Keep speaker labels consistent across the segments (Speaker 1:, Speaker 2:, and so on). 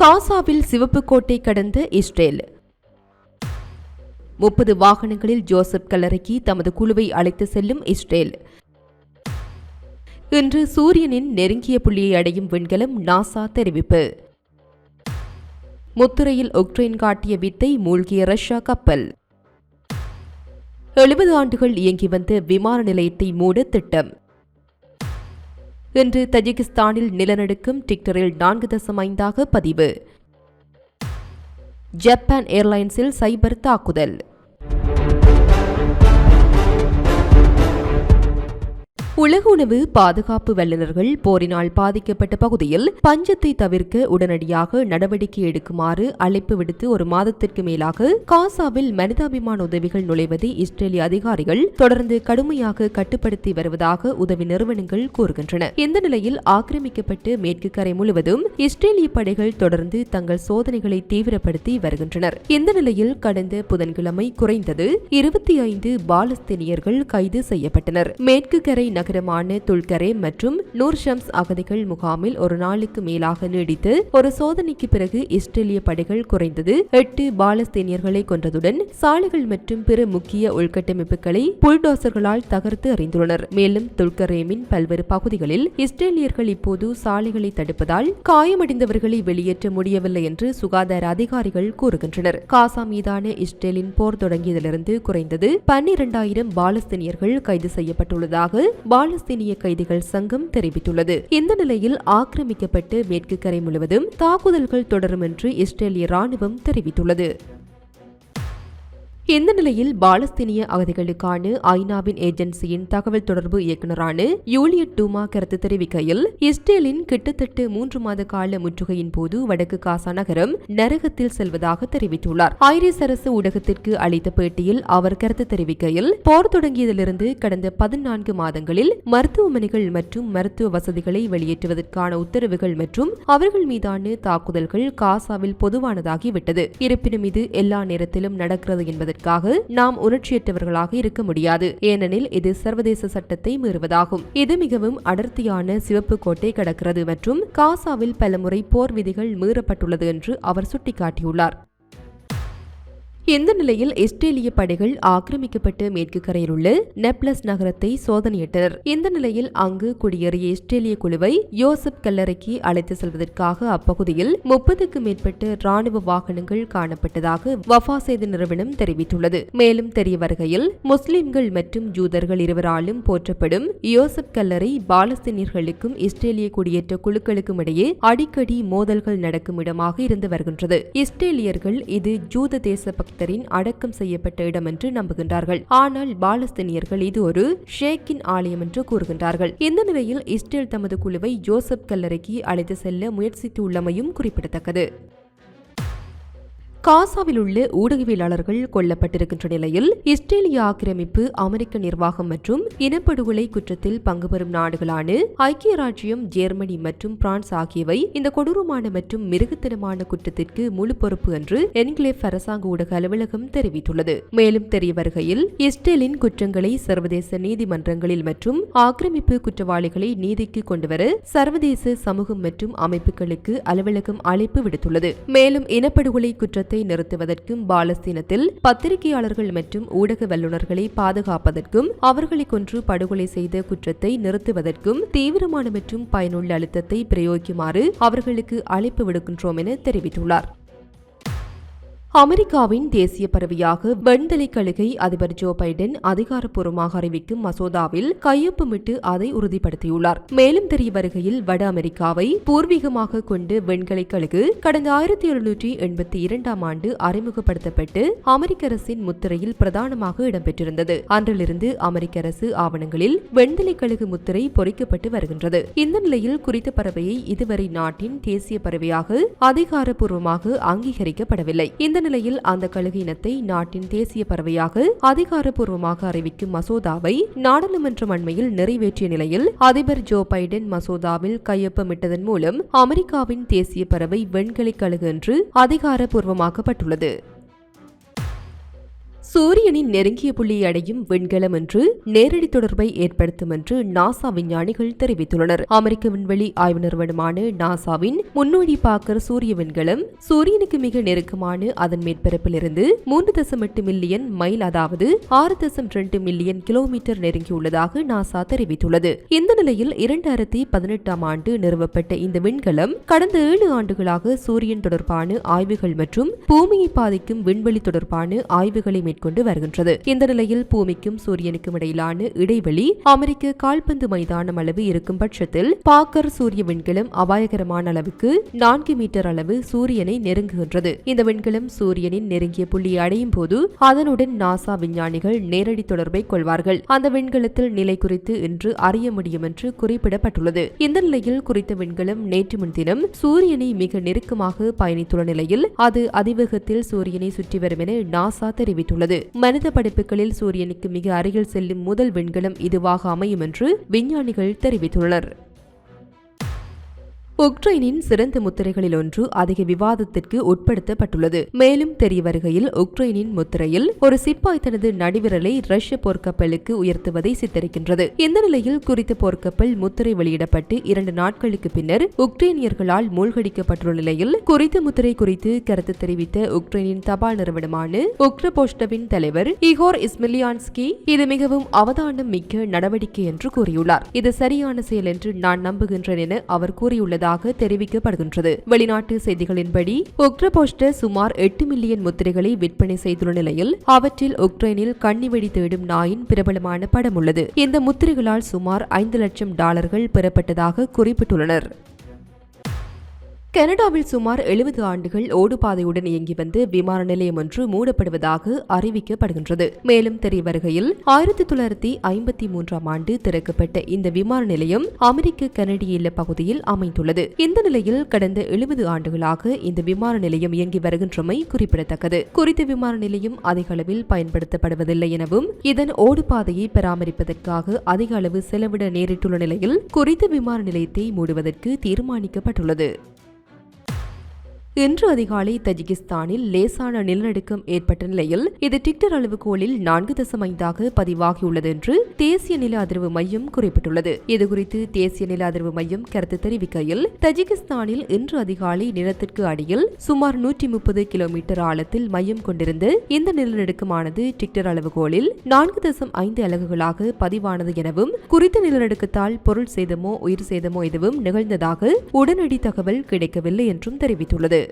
Speaker 1: காசாவில் சிவப்பு கோட்டை கடந்த இஸ்ரேல். முப்பது வாகனங்களில் ஜோசப் கல்லறைக்கு தமது குழுவை அழைத்து செல்லும் இஸ்ரேல். இன்று சூரியனின் நெருங்கிய புள்ளியை அடையும் விண்கலம் நாசா தெரிவிப்பு. முத்துரையில் உக்ரைன் காட்டிய வித்தை மூழ்கிய ரஷ்யா கப்பல். எழுபது ஆண்டுகள் இயங்கி வந்த விமான நிலையத்தை மூட திட்டம். இன்று தஜிகிஸ்தானில் நிலநடுக்கம் டிக்டரில் நான்கு தசம் ஐந்தாக பதிவு. ஜப்பான் ஏர்லைன்ஸில் சைபர் தாக்குதல். உலக உணவு பாதுகாப்பு வல்லுநர்கள் போரினால் பாதிக்கப்பட்ட பகுதியில் பஞ்சத்தை தவிர்க்க உடனடியாக நடவடிக்கை எடுக்குமாறு அழைப்பு விடுத்து ஒரு மாதத்திற்கு மேலாக காசாவில் மனிதாபிமான உதவிகள் நுழைவதை இஸ்ரேலிய அதிகாரிகள் தொடர்ந்து கடுமையாக கட்டுப்படுத்தி வருவதாக உதவி நிறுவனங்கள் கூறுகின்றன. இந்த நிலையில் ஆக்கிரமிக்கப்பட்டு மேற்கு கரை முழுவதும் இஸ்ரேலிய படைகள் தொடர்ந்து தங்கள் சோதனைகளை தீவிரப்படுத்தி வருகின்றனர். இந்த நிலையில் கடந்த புதன்கிழமை குறைந்தது இருபத்தி ஐந்து பாலஸ்தீனியர்கள் கைது செய்யப்பட்டனர். மேற்கு கரை நகர நகரமான துல்கரே மற்றும் நூர் ஷம்ஸ் அகதிகள் முகாமில் ஒரு நாளுக்கு மேலாக நீடித்து ஒரு சோதனைக்கு பிறகு இஸ்ரேலிய படைகள் குறைந்தது எட்டு பாலஸ்தீனியர்களை கொன்றதுடன் சாலைகள் மற்றும் பிற முக்கிய உள்கட்டமைப்புகளை புல்டோசர்களால் தகர்த்து அறிந்துள்ளனர் மேலும் துல்கரேமின் பல்வேறு பகுதிகளில் இஸ்ரேலியர்கள் இப்போது சாலைகளை தடுப்பதால் காயமடைந்தவர்களை வெளியேற்ற முடியவில்லை என்று சுகாதார அதிகாரிகள் கூறுகின்றனர். காசா மீதான இஸ்ரேலின் போர் தொடங்கியதிலிருந்து குறைந்தது பன்னிரண்டாயிரம் பாலஸ்தீனியர்கள் கைது செய்யப்பட்டுள்ளதாக பாலஸ்தீனிய கைதிகள் சங்கம் தெரிவித்துள்ளது. இந்த நிலையில் ஆக்கிரமிக்கப்பட்டு மேற்கு கரை முழுவதும் தாக்குதல்கள் தொடரும் என்று இஸ்ரேலிய ராணுவம் தெரிவித்துள்ளது. இந்த நிலையில் பாலஸ்தீனிய அகதிகளுக்கான ஐநாவின் ஏஜென்சியின் தகவல் தொடர்பு இயக்குநரான யூலியட் டூமா கருத்து தெரிவிக்கையில் இஸ்ரேலின் கிட்டத்தட்ட மூன்று மாத கால முற்றுகையின் போது வடக்கு காசா நகரம் நரகத்தில் செல்வதாக தெரிவித்துள்ளார். ஐரிஸ் அரசு ஊடகத்திற்கு அளித்த பேட்டியில் அவர் கருத்து தெரிவிக்கையில் போர் தொடங்கியதிலிருந்து கடந்த பதினான்கு மாதங்களில் மருத்துவமனைகள் மற்றும் மருத்துவ வசதிகளை வெளியேற்றுவதற்கான உத்தரவுகள் மற்றும் அவர்கள் மீதான தாக்குதல்கள் காசாவில் பொதுவானதாகிவிட்டது. இருப்பினும் இது எல்லா நேரத்திலும் நடக்கிறது என்பதற்கு செய்வதற்காக நாம் உணர்ச்சியற்றவர்களாக இருக்க முடியாது. ஏனெனில் இது சர்வதேச சட்டத்தை மீறுவதாகும். இது மிகவும் அடர்த்தியான சிவப்பு கோட்டை கடக்கிறது மற்றும் காசாவில் பலமுறை போர் விதிகள் மீறப்பட்டுள்ளது என்று அவர் சுட்டிக்காட்டியுள்ளார். இந்த நிலையில் இஸ்ரேலிய படைகள் ஆக்கிரமிக்கப்பட்டு மேற்கு கரையில் உள்ள நெப்லஸ் நகரத்தை சோதனையிட்டனர்? இந்த நிலையில் அங்கு குடியேறிய இஸ்ரேலிய குழுவை யோசப் கல்லறைக்கு அழைத்து செல்வதற்காக அப்பகுதியில் முப்பதுக்கும் மேற்பட்ட ராணுவ வாகனங்கள் காணப்பட்டதாக வஃபா செய்தி நிறுவனம் தெரிவித்துள்ளது. மேலும் தெரிய வருகையில் முஸ்லிம்கள் மற்றும் ஜூதர்கள் இருவராலும் போற்றப்படும் யோசப் கல்லறை பாலஸ்தீனியர்களுக்கும் இஸ்ரேலிய குடியேற்ற குழுக்களுக்கும் இடையே அடிக்கடி மோதல்கள் நடக்கும் இடமாக இருந்து வருகின்றது. இஸ்ரேலியர்கள் இது ஜூத தேச பக்தரின் அடக்கம் செய்யப்பட்ட இடம் என்று நம்புகின்றார்கள். ஆனால் பாலஸ்தீனியர்கள் இது ஒரு ஷேக்கின் ஆலயம் என்று கூறுகின்றார்கள். இந்த நிலையில் இஸ்ரேல் தமது குழுவை ஜோசப் கல்லறைக்கு அழைத்து செல்ல முயற்சித்துள்ளமையும் குறிப்பிடத்தக்கது. காசாவில் உள்ள ஊடகவியலாளர்கள் கொல்லப்பட்டிருக்கின்ற நிலையில் இஸ்ரேலிய ஆக்கிரமிப்பு அமெரிக்க நிர்வாகம் மற்றும் இனப்படுகொலை குற்றத்தில் பங்கு பெறும் நாடுகளான ஐக்கிய ராஜ்யம் ஜெர்மனி மற்றும் பிரான்ஸ் ஆகியவை இந்த கொடூரமான மற்றும் மிருகத்தனமான குற்றத்திற்கு முழு பொறுப்பு என்று என்கிளேவ் அரசாங்க ஊடக அலுவலகம் தெரிவித்துள்ளது. மேலும் தெரிய வருகையில் இஸ்ரேலின் குற்றங்களை சர்வதேச நீதிமன்றங்களில் மற்றும் ஆக்கிரமிப்பு குற்றவாளிகளை நீதிக்கு கொண்டுவர சர்வதேச சமூகம் மற்றும் அமைப்புகளுக்கு அலுவலகம் அழைப்பு விடுத்துள்ளது. மேலும் இனப்படுகொலை குற்றத்தை போராட்டத்தை நிறுத்துவதற்கும் பாலஸ்தீனத்தில் பத்திரிகையாளர்கள் மற்றும் ஊடக வல்லுநர்களை பாதுகாப்பதற்கும் அவர்களை கொன்று படுகொலை செய்த குற்றத்தை நிறுத்துவதற்கும் தீவிரமான மற்றும் பயனுள்ள அழுத்தத்தை பிரயோகிக்குமாறு அவர்களுக்கு அழைப்பு விடுக்கின்றோம் என தெரிவித்துள்ளார். அமெரிக்காவின் தேசிய பறவையாக வெண்தலை கழுகை அதிபர் ஜோ பைடன் அதிகாரப்பூர்வமாக அறிவிக்கும் மசோதாவில் கையொப்பமிட்டு அதை உறுதிப்படுத்தியுள்ளார். மேலும் தெரிய வருகையில் வட அமெரிக்காவை பூர்வீகமாக கொண்டு வெண்கலை கழுகு கடந்த ஆயிரத்தி எழுநூற்றி எண்பத்தி இரண்டாம் ஆண்டு அறிமுகப்படுத்தப்பட்டு அமெரிக்க அரசின் முத்திரையில் பிரதானமாக இடம்பெற்றிருந்தது. அன்றிலிருந்து அமெரிக்க அரசு ஆவணங்களில் வெண்தலை கழுகு முத்திரை பொறிக்கப்பட்டு வருகின்றது. இந்த நிலையில் குறித்த பறவையை இதுவரை நாட்டின் தேசிய பறவையாக அதிகாரப்பூர்வமாக அங்கீகரிக்கப்படவில்லை. இந்த நிலையில் அந்த கழுகு இனத்தை நாட்டின் தேசிய பறவையாக அதிகாரப்பூர்வமாக அறிவிக்கும் மசோதாவை நாடாளுமன்றம் அண்மையில் நிறைவேற்றிய நிலையில் அதிபர் ஜோ பைடன் மசோதாவில் கையொப்பமிட்டதன் மூலம் அமெரிக்காவின் தேசிய பறவை வெண்கலை கழுகு என்று அதிகாரப்பூர்வமாக்கப்பட்டுள்ளது. சூரியனின் நெருங்கிய புள்ளியை அடையும் விண்கலம் என்று நேரடி தொடர்பை ஏற்படுத்தும் என்று நாசா விஞ்ஞானிகள் தெரிவித்துள்ளனர். அமெரிக்க விண்வெளி ஆய்வு நிறுவனமான நாசாவின் முன்னோடி பாக்கர் சூரிய விண்கலம் சூரியனுக்கு மிக நெருக்கமான அதன் மேற்பரப்பில் இருந்து மூன்று தசம் எட்டு மில்லியன் மைல் அதாவது ஆறு தசம் இரண்டு மில்லியன் கிலோமீட்டர் நெருங்கியுள்ளதாக நாசா தெரிவித்துள்ளது. இந்த நிலையில் இரண்டாயிரத்தி பதினெட்டாம் ஆண்டு நிறுவப்பட்ட இந்த விண்கலம் கடந்த ஏழு ஆண்டுகளாக சூரியன் தொடர்பான ஆய்வுகள் மற்றும் பூமியை பாதிக்கும் விண்வெளி தொடர்பான ஆய்வுகளை மேற்கொண்டு வருகின்றது. இந்த நிலையில் பூமிக்கும் சூரியனுக்கும் இடையிலான இடைவெளி அமெரிக்க கால்பந்து மைதானம் அளவு இருக்கும் பட்சத்தில் பாக்கர் சூரிய விண்கலம் அபாயகரமான அளவுக்கு நான்கு மீட்டர் அளவு சூரியனை நெருங்குகின்றது. இந்த விண்கலம் சூரியனின் நெருங்கிய புள்ளியை அடையும் போது அதனுடன் நாசா விஞ்ஞானிகள் நேரடி தொடர்பை கொள்வார்கள். அந்த விண்கலத்தில் நிலை குறித்து இன்று அறிய முடியும் என்று குறிப்பிடப்பட்டுள்ளது. இந்த நிலையில் குறித்த விண்கலம் நேற்று முன்தினம் சூரியனை மிக நெருக்கமாக பயணித்துள்ள நிலையில் அது அதிவேகத்தில் சூரியனை சுற்றி வரும் என நாசா தெரிவித்துள்ளது. மனித படைப்புகளில் சூரியனுக்கு மிக அருகில் செல்லும் முதல் விண்கலம் இதுவாக அமையும் என்று விஞ்ஞானிகள் தெரிவித்துள்ளனர். உக்ரைனின் சிறந்த முத்திரைகளில் ஒன்று அதிக விவாதத்திற்கு உட்படுத்தப்பட்டுள்ளது. மேலும் தெரிய வருகையில் உக்ரைனின் முத்திரையில் ஒரு சிப்பாய் தனது நடுவிரலை ரஷ்ய போர்க்கப்பலுக்கு உயர்த்துவதை சித்தரிக்கின்றது. இந்த நிலையில் குறித்த போர்க்கப்பல் முத்திரை வெளியிடப்பட்டு இரண்டு நாட்களுக்கு பின்னர் உக்ரைனியர்களால் மூழ்கடிக்கப்பட்டுள்ள நிலையில் குறித்த முத்திரை குறித்து கருத்து தெரிவித்த உக்ரைனின் தபால் நிறுவனமான உக்ரபோஸ்டவின் தலைவர் இகோர் இஸ்மிலியான்ஸ்கி இது மிகவும் அவதானம் மிக்க நடவடிக்கை என்று கூறியுள்ளார். இது சரியான செயல் என்று நான் நம்புகின்றேன் என அவர் கூறியுள்ளதாக உள்ளதாக தெரிவிக்கப்படுகின்றது. வெளிநாட்டு செய்திகளின்படி உக்ரபோஸ்ட சுமார் எட்டு மில்லியன் முத்திரைகளை விற்பனை செய்துள்ள நிலையில் அவற்றில் உக்ரைனில் கண்ணிவெடி தேடும் நாயின் பிரபலமான படம் உள்ளது இந்த முத்திரைகளால் சுமார் ஐந்து லட்சம் டாலர்கள் பெறப்பட்டதாக குறிப்பிட்டுள்ளனர். கனடாவில் சுமார் எழுபது ஆண்டுகள் ஓடுபாதையுடன் இயங்கி வந்து விமான நிலையம் ஒன்று மூடப்படுவதாக அறிவிக்கப்படுகின்றது. மேலும் தெரிய வருகையில் ஆயிரத்தி தொள்ளாயிரத்தி ஐம்பத்தி மூன்றாம் ஆண்டு திறக்கப்பட்ட இந்த விமான நிலையம் அமெரிக்க கனடிய இல்ல பகுதியில் அமைந்துள்ளது. இந்த நிலையில் கடந்த எழுபது ஆண்டுகளாக இந்த விமான நிலையம் இயங்கி வருகின்றமை குறிப்பிடத்தக்கது. குறித்த விமான நிலையம் அதிக அளவில் பயன்படுத்தப்படுவதில்லை எனவும் இதன் ஓடுபாதையை பராமரிப்பதற்காக அதிக அளவு செலவிட நேரிட்டுள்ள நிலையில் குறித்த விமான நிலையத்தை மூடுவதற்கு தீர்மானிக்கப்பட்டுள்ளது. இன்று அதிகாலை தஜிகிஸ்தானில் லேசான நிலநடுக்கம் ஏற்பட்ட நிலையில் இது டிக்டர் அளவுகோலில் நான்கு தசம் ஐந்தாக பதிவாகியுள்ளது என்று தேசிய நில அதிர்வு மையம் குறிப்பிட்டுள்ளது. இதுகுறித்து தேசிய நில அதிர்வு மையம் கருத்து தெரிவிக்கையில் தஜிகிஸ்தானில் இன்று அதிகாலை நிலத்திற்கு அடியில் சுமார் நூற்றி முப்பது கிலோமீட்டர் ஆழத்தில் மையம் கொண்டிருந்த இந்த நிலநடுக்கமானது டிக்டர் அளவுகோலில் நான்கு தசம் ஐந்து அலகுகளாக பதிவானது எனவும் குறித்த நிலநடுக்கத்தால் பொருள் சேதமோ உயிர் சேதமோ எதுவும் நிகழ்ந்ததாக உடனடி தகவல் கிடைக்கவில்லை என்றும் தெரிவித்துள்ளது.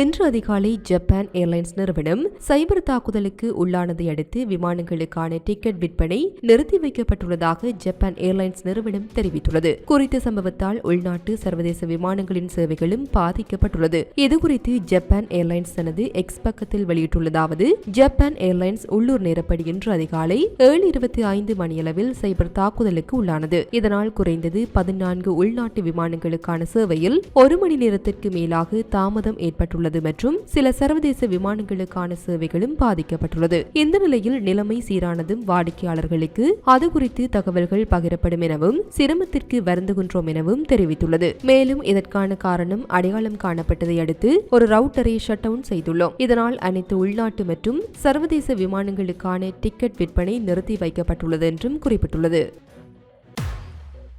Speaker 1: இன்று அதிகாலை ஜப்பான் ஏர்லைன்ஸ் நிறுவனம் சைபர் தாக்குதலுக்கு உள்ளானதை அடுத்து விமானங்களுக்கான டிக்கெட் விற்பனை நிறுத்தி வைக்கப்பட்டுள்ளதாக ஜப்பான் ஏர்லைன்ஸ் நிறுவனம் தெரிவித்துள்ளது. குறித்த சம்பவத்தால் உள்நாட்டு சர்வதேச விமானங்களின் சேவைகளும் பாதிக்கப்பட்டுள்ளது. இதுகுறித்து ஜப்பான் ஏர்லைன்ஸ் தனது எக்ஸ் பக்கத்தில் வெளியிட்டுள்ளதாவது ஜப்பான் ஏர்லைன்ஸ் உள்ளூர் நேரப்படி இன்று அதிகாலை ஏழு இருபத்தி ஐந்து மணியளவில் சைபர் தாக்குதலுக்கு உள்ளானது. இதனால் குறைந்தது பதினான்கு உள்நாட்டு விமானங்களுக்கான சேவையில் ஒரு மணி நேரத்திற்கு மேலாக தாமதம் ஏற்பட்டுள்ளது. உள்ளது மற்றும் சில சர்வதேச விமானங்களுக்கான சேவைகளும் பாதிக்கப்பட்டுள்ளது. இந்த நிலையில் நிலைமை சீரானதும் வாடிக்கையாளர்களுக்கு அது குறித்து தகவல்கள் பகிரப்படும் எனவும் சிரமத்திற்கு வருந்துகின்றோம் எனவும் தெரிவித்துள்ளது. மேலும் இதற்கான காரணம் அடையாளம் காணப்பட்டதை அடுத்து ஒரு ரவுட்டரை ஷட் டவுன் செய்துள்ளோம். இதனால் அனைத்து உள்நாட்டு மற்றும் சர்வதேச விமானங்களுக்கான டிக்கெட் விற்பனை நிறுத்தி வைக்கப்பட்டுள்ளது என்றும் குறிப்பிட்டுள்ளது.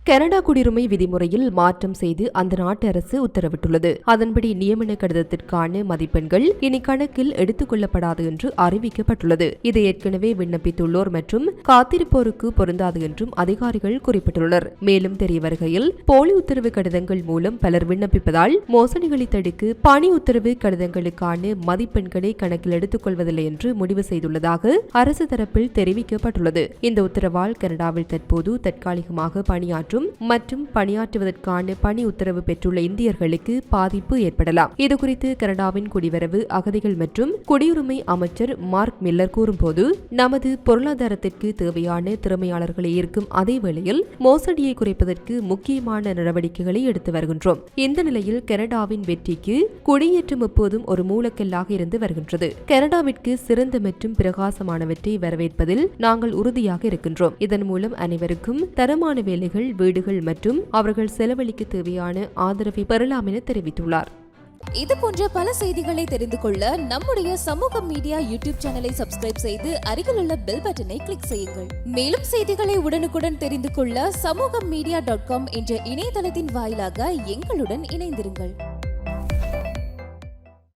Speaker 1: கனடா குடியுரிமை விதிமுறையில் மாற்றம் செய்து அந்த நாட்டு அரசு உத்தரவிட்டுள்ளது. அதன்படி நியமன கடிதத்திற்கான மதிப்பெண்கள் இனி கணக்கில் எடுத்துக் கொள்ளப்படாது என்று அறிவிக்கப்பட்டுள்ளது. இது ஏற்கனவே விண்ணப்பித்துள்ளோர் மற்றும் காத்திருப்போருக்கு பொருந்தாது என்றும் அதிகாரிகள் குறிப்பிட்டுள்ளனர். மேலும் தெரிய வருகையில் போலி உத்தரவு கடிதங்கள் மூலம் பலர் விண்ணப்பிப்பதால் மோசடிகளை தடுக்க பணி உத்தரவு கடிதங்களுக்கான மதிப்பெண்களை கணக்கில் எடுத்துக் கொள்வதில்லை என்று முடிவு செய்துள்ளதாக அரசு தரப்பில் தெரிவிக்கப்பட்டுள்ளது. இந்த உத்தரவால் கனடாவில் தற்போது தற்காலிகமாக பணியாற்றும் மற்றும் மற்றும் பணியாற்றுவதற்கான பணி உத்தரவு பெற்றுள்ள இந்தியர்களுக்கு பாதிப்பு ஏற்படலாம். இதுகுறித்து கனடாவின் குடிவரவு அகதிகள் மற்றும் குடியுரிமை அமைச்சர் மார்க் மில்லர் கூறும்போது நமது பொருளாதாரத்திற்கு தேவையான திறமையாளர்களை ஈர்க்கும் அதே வேளையில் மோசடியை குறைப்பதற்கு முக்கியமான நடவடிக்கைகளை எடுத்து வருகின்றோம். இந்த நிலையில் கனடாவின் வெற்றிக்கு குடியேற்றம் எப்போதும் ஒரு மூலக்கல்லாக இருந்து வருகின்றது. கனடாவிற்கு சிறந்த மற்றும் பிரகாசமானவற்றை வரவேற்பதில் நாங்கள் உறுதியாக இருக்கின்றோம். இதன் மூலம் அனைவருக்கும் தரமான வேலைகள் வீடுகள் மற்றும் அவர்கள் செலவழிக்க தேவையான ஆதரவை பெறலாம் என தெரிவித்துள்ளார்.
Speaker 2: இது போன்ற பல செய்திகளை தெரிந்து கொள்ள நம்முடைய சமூக மீடியா யூடியூப் சேனலை சப்ஸ்கிரைப் செய்து அருகிலுள்ள பெல் பட்டனை கிளிக் செய்யுங்கள். மேலும் செய்திகளை உடனுக்குடன் தெரிந்து கொள்ள சமூக மீடியா டாட் காம் என்ற இணையதளத்தின் வாயிலாக எங்களுடன் இணைந்திருங்கள்.